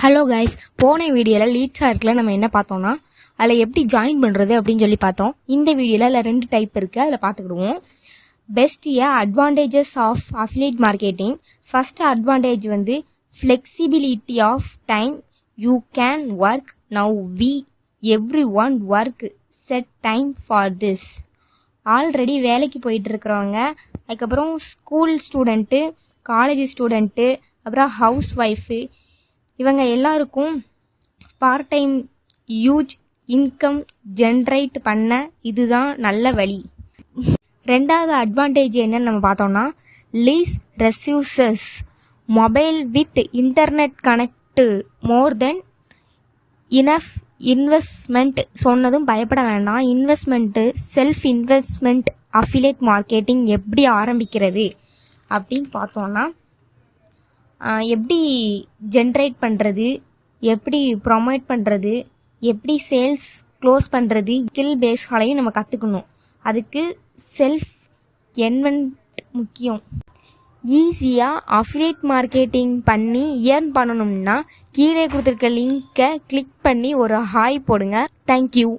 Hello guys போன வீடியோவில் lead சார்க்கில் நம்ம என்ன பார்த்தோம்னா அதில் எப்படி ஜாயின் பண்ணுறது அப்படின்னு சொல்லி பார்த்தோம். இந்த வீடியோவில் அதில் ரெண்டு டைப் இருக்குது அதில் பார்த்துக்கிடுவோம். Best a advantages of affiliate marketing first advantage வந்து flexibility of time you can work now we everyone work set time for this already வேலைக்கு போயிட்டு இருக்கிறவங்க அதுக்கப்புறம் ஸ்கூல் ஸ்டூடெண்ட்டு காலேஜ் ஸ்டூடெண்ட்டு அப்புறம் ஹவுஸ் ஒய்ஃபு இவங்க எல்லாருக்கும் part time use income generate பண்ண இதுதான் நல்ல வழி. ரெண்டாவது அட்வான்டேஜ் என்னன்னு நம்ம பார்த்தோம்னா less resources mobile with internet connect more than enough investment சொன்னதும் பயப்பட வேண்டாம். Investment self investment affiliate marketing எப்படி ஆரம்பிக்கிறது அப்படின்னு பார்த்தோன்னா எப்படி ஜென்ரேட் பண்ணுறது எப்படி ப்ரொமோட் பண்ணுறது எப்படி சேல்ஸ் க்ளோஸ் பண்ணுறது ஸ்கில் பேஸ்களையும் நம்ம கற்றுக்கணும் அதுக்கு செல்ஃப் என்வென்ட் முக்கியம். ஈஸியாக அஃபிலேட் மார்க்கெட்டிங் பண்ணி ஏர்ன் பண்ணணும்னா கீழே கொடுத்துருக்க லிங்கை கிளிக் பண்ணி ஒரு ஹாய் போடுங்க. தேங்க்யூ